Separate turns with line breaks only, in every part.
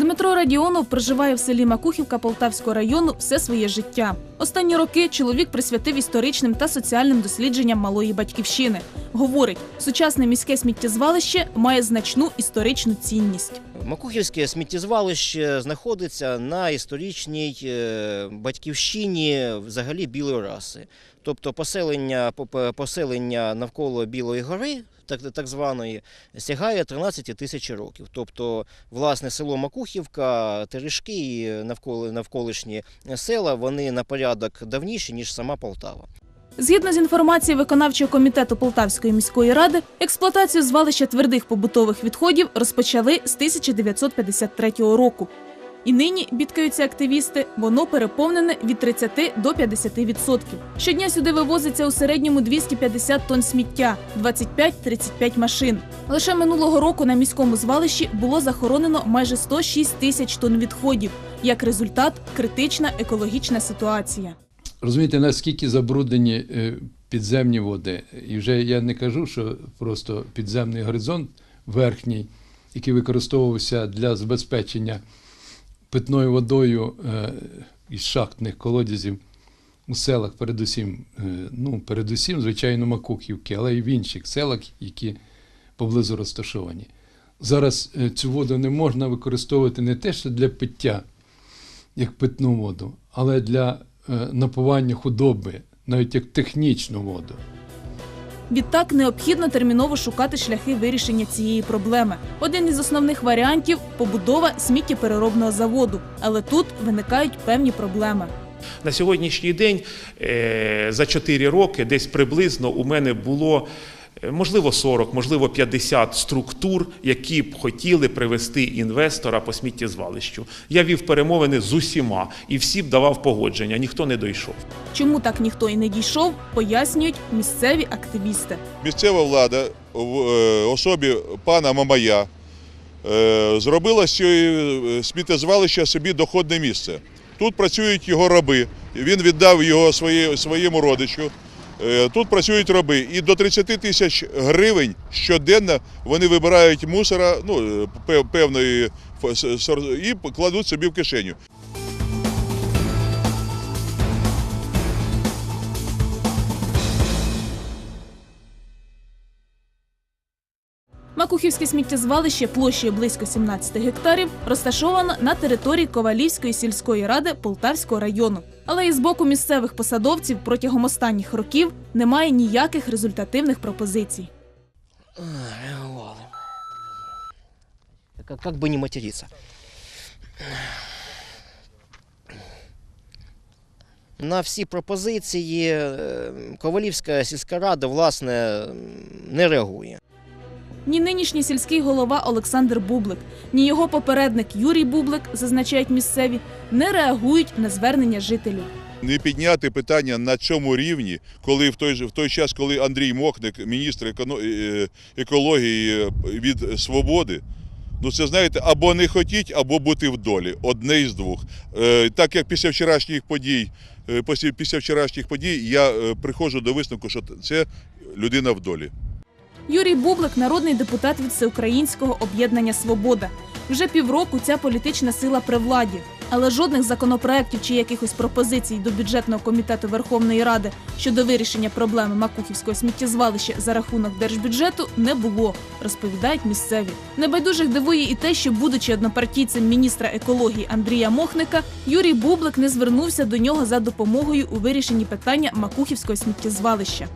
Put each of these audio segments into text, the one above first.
Дмитро Радіонов проживає в селі Макухівка Полтавського району все своє життя. Останні роки чоловік присвятив історичним та соціальним дослідженням малої батьківщини. Говорить, сучасне міське сміттєзвалище має значну історичну цінність.
Макухівське сміттєзвалище знаходиться на історичній е, батьківщині взагалі білої раси. Тобто поселення, по- по- поселення навколо Білої гори, так, так званої, сягає 13 тисяч років. Тобто, власне, село Макухівка, Терешки і навколишні села, вони на порядок давніші, ніж сама Полтава.
Згідно з інформацією виконавчого комітету Полтавської міської ради, експлуатацію звалища твердих побутових відходів розпочали з 1953 року. І нині, бідкаються активісти, воно переповнене від 30 до 50 відсотків. Щодня сюди вивозиться у середньому 250 тонн сміття, 25-35 машин. Лише минулого року на міському звалищі було захоронено майже 106 тисяч тонн відходів. Як результат критична екологічна ситуація.
Розумієте, наскільки забруднені е, підземні води. І вже я не кажу, що просто підземний горизонт верхній, який використовувався для забезпечення питною водою е, із шахтних колодязів у селах, передусім, е, ну, передусім, звичайно, Макухівки, але й в інших селах, які поблизу розташовані. Зараз цю воду не можна використовувати не те, що для пиття, як питну воду, але для напування худоби, навіть як технічну воду.
Відтак необхідно терміново шукати шляхи вирішення цієї проблеми. Один із основних варіантів побудова сміттєпереробного заводу. Але тут виникають певні проблеми.
На сьогоднішній день е, за 4 роки десь приблизно у мене було е, можливо 40, можливо 50 структур, які б хотіли привести інвестора по сміттєзвалищу. Я вів перемовини з усіма і всі б давав погодження, ніхто не дійшов.
Чому так ніхто і не дійшов, пояснюють місцеві активісти.
Місцева влада в е, особі пана Мамая е, зробила з цього е, сміттєзвалища собі доходне місце. Тут працюють його раби. Він віддав його своєму родичу. Е, Тут працюють раби. І до 30 тисяч гривень щоденно вони вибирають мусора ну, е, певної і кладуть собі в кишеню.
Макухівське сміттєзвалище площею близько 17 гектарів розташовано на території Ковалівської сільської ради Полтавського району. Але і з боку місцевих посадовців протягом останніх років немає ніяких результативних пропозицій.
Как бы не материться. На всі пропозиції е, Ковалівська сільська рада, власне, не реагує.
Ні нинішній сільський голова Олександр Бублик, ні його попередник Юрій Бублик, зазначають місцеві, не реагують на звернення жителів.
не підняти питання на цьому рівні, коли в той в той час, коли Андрій Мохник, міністр е, екології е, від свободи. Ну, це знаєте, або не хотіть, або бути в долі. Одне із двох. Е, так як після вчорашніх подій, після, вчорашніх подій я приходжу до висновку, що це людина в долі.
Юрій Бублик народний депутат від Всеукраїнського об'єднання Свобода. Вже півроку ця політична сила при владі. Але жодних законопроєктів чи якихось пропозицій до бюджетного комітету Верховної Ради щодо вирішення проблеми Макухівського сміттєзвалища за рахунок держбюджету не було, розповідають місцеві. Небайдужих дивує і те, що, будучи однопартійцем міністра екології Андрія Мохника, Юрій Бублик не звернувся до нього за допомогою у вирішенні питання Макухівського сміттєзвалища.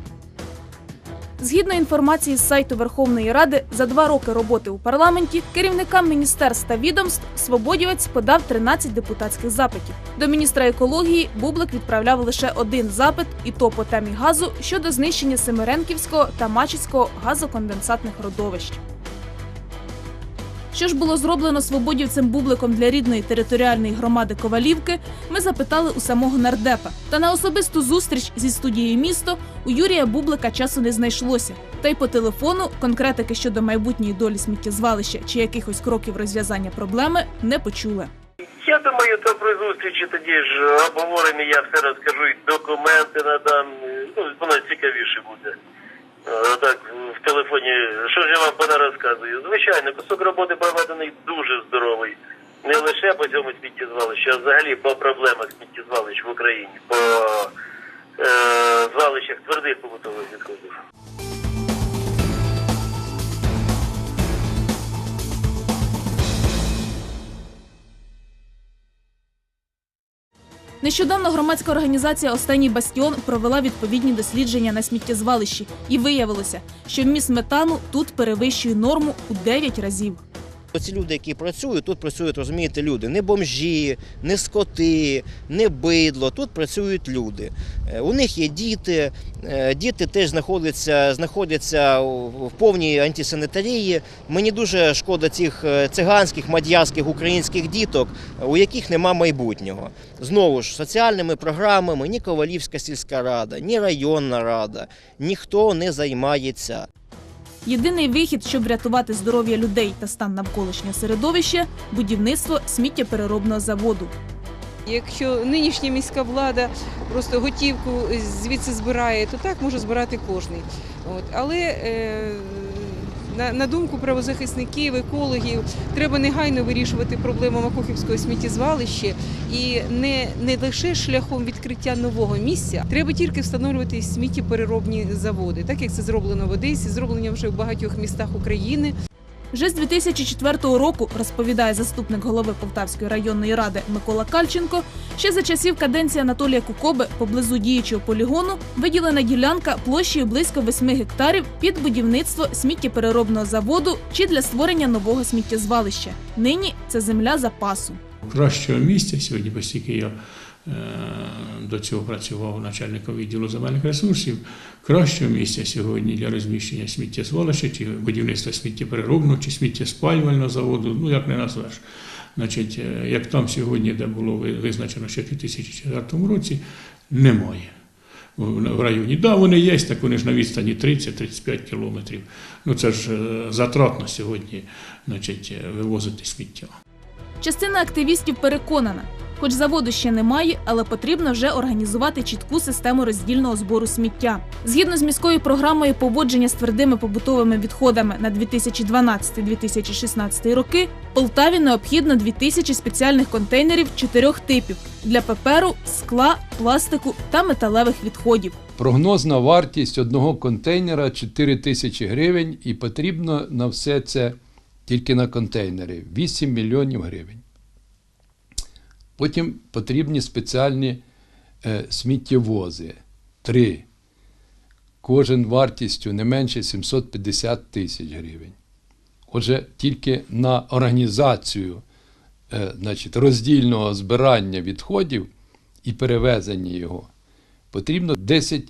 Згідно інформації з сайту Верховної Ради, за два роки роботи у парламенті керівникам міністерств та відомств Свободівець подав 13 депутатських запитів. До міністра екології Бублик відправляв лише один запит, і то по темі газу щодо знищення Семиренківського та Мачицького газоконденсатних родовищ. Що ж було зроблено свободівцем Бубликом для рідної територіальної громади Ковалівки, ми запитали у самого нардепа. Та на особисту зустріч зі студією місто у Юрія Бублика часу не знайшлося. Та й по телефону конкретики щодо майбутньої долі сміттєзвалища чи якихось кроків розв'язання проблеми не почули.
Я думаю, то при зустрічі тоді ж обговоримо, я все розкажу, і документи надам. Ну, воно цікавіше буде. Е, Так, в телефоні, що ж я вам розказую? Звичайно, кусок роботи проведений дуже здоровий. Не лише по цьому сміттєзвалищу, а взагалі по проблемах сміттєзвалищ в Україні, по
Нещодавно громадська організація Останній бастіон провела відповідні дослідження на сміттєзвалищі, і виявилося, що вміст метану тут перевищує норму у 9 разів.
Оці люди, які працюють, тут працюють, розумієте, люди, не бомжі, не скоти, не бидло. Тут працюють люди. Е, У них є діти. е, Діти теж знаходяться, знаходяться в повній антисанітарії. Мені дуже шкода цих е, циганських, мад'ярських, українських діток, у яких нема майбутнього. Знову ж соціальними програмами ні Ковалівська сільська рада, ні районна рада, ніхто не займається.
Єдиний вихід, щоб врятувати здоров'я людей та стан навколишнього середовища будівництво сміттєпереробного заводу.
Якщо нинішня міська влада просто готівку звідси збирає, то так може збирати кожний. Але е, на, думку правозахисників, екологів, треба негайно вирішувати проблему Макухівського сміттєзвалища і не, не лише шляхом відкриття нового місця, треба тільки встановлювати сміттєпереробні заводи, так як це зроблено в Одесі, зроблено вже в багатьох містах України.
Вже з 2004 року, розповідає заступник голови Полтавської районної ради Микола Кальченко, ще за часів каденції Анатолія Кукоби поблизу діючого полігону виділена ділянка площею близько 8 гектарів під будівництво сміттєпереробного заводу чи для створення нового сміттєзвалища. Нині це земля запасу.
кращого місця сьогодні, оскільки я до цього працював начальником відділу земельних ресурсів, кращого місця сьогодні для розміщення сміттєзвалища, чи будівництва сміттєпереробного, чи сміттєспалювального заводу, ну як не назвеш. Значить, е, як там сьогодні, де було визначено ще в 2004 році, немає. В районі. Да, вони є, так вони ж на відстані 30-35 кілометрів. Ну це ж е, затратно сьогодні значить, е, вивозити сміття.
Частина активістів переконана, хоч заводу ще немає, але потрібно вже організувати чітку систему роздільного збору сміття. Згідно з міською програмою поводження з твердими побутовими відходами на 2012-2016 роки, Полтаві необхідно 2000 спеціальних контейнерів чотирьох типів для паперу, скла, пластику та металевих відходів.
Прогнозна вартість одного контейнера 4 тисячі гривень, і потрібно на все це тільки на контейнери 8 мільйонів гривень. Потім потрібні спеціальні е, сміттєвози 3. Кожен вартістю не менше 750 тисяч гривень. Отже, тільки на організацію е, значить, роздільного збирання відходів і перевезення його потрібно 10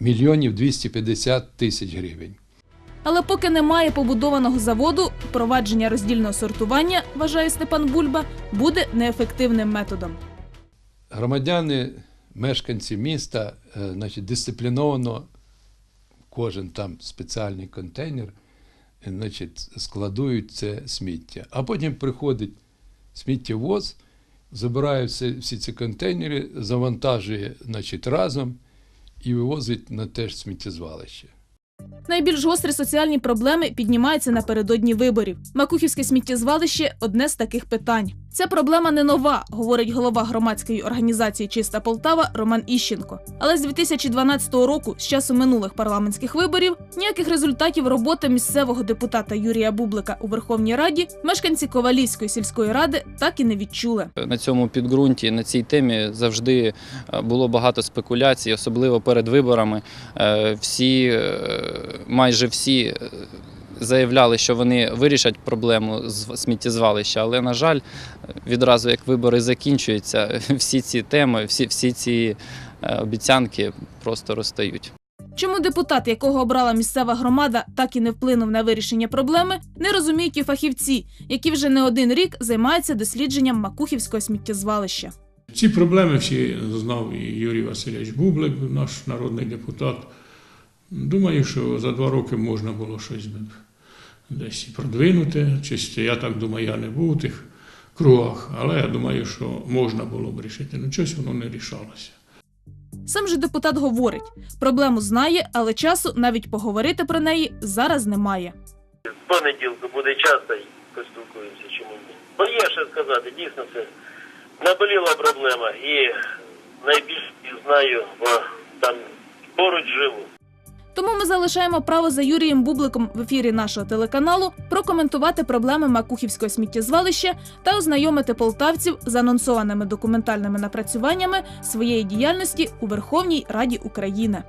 мільйонів 250 тисяч гривень.
Але поки немає побудованого заводу, впровадження роздільного сортування, вважає Степан Бульба, буде неефективним методом.
Громадяни, мешканці міста, е, значить, дисципліновано кожен там спеціальний контейнер, значить, складують це сміття. А потім приходить сміттєвоз, забирає всі ці контейнери, завантажує значить, разом і вивозить на те ж сміттєзвалище.
Найбільш гострі соціальні проблеми піднімаються напередодні виборів. Макухівське сміттєзвалище одне з таких питань. Ця проблема не нова, говорить голова громадської організації Чиста Полтава Роман Іщенко. Але з 2012 року, з часу минулих парламентських виборів, ніяких результатів роботи місцевого депутата Юрія Бублика у Верховній Раді мешканці Ковалівської сільської ради так і не відчули.
На цьому підґрунті на цій темі завжди е, було багато спекуляцій, особливо перед виборами. Е, Всі, е, майже всі заявляли, що вони вирішать проблему з сміттєзвалища, але, на жаль, відразу як вибори закінчуються, всі ці теми, всі, всі ці е, обіцянки просто розстають.
Чому депутат, якого обрала місцева громада, так і не вплинув на вирішення проблеми, не розуміють і фахівці, які вже не один рік займаються дослідженням Макухівського сміттєзвалища.
Ці проблеми всі знав і Юрій Васильович Бублик, наш народний депутат. Думаю, що за два роки можна було щось десь і продвинути. Чисто, я так думаю, я не був у тих кругах, але я думаю, що можна було б рішити. Ну, щось воно не рішалося.
Сам же депутат говорить, проблему знає, але часу навіть поговорити про неї зараз немає.
З понеділку буде час, та й поспілкуємося, чому ні. Бо є що сказати, дійсно це наболіла проблема. І найбільше знаю, бо там поруч живу.
Тому ми залишаємо право за Юрієм Бубликом в ефірі нашого телеканалу прокоментувати проблеми Макухівського сміттєзвалища та ознайомити полтавців з анонсованими документальними напрацюваннями своєї діяльності у Верховній Раді України.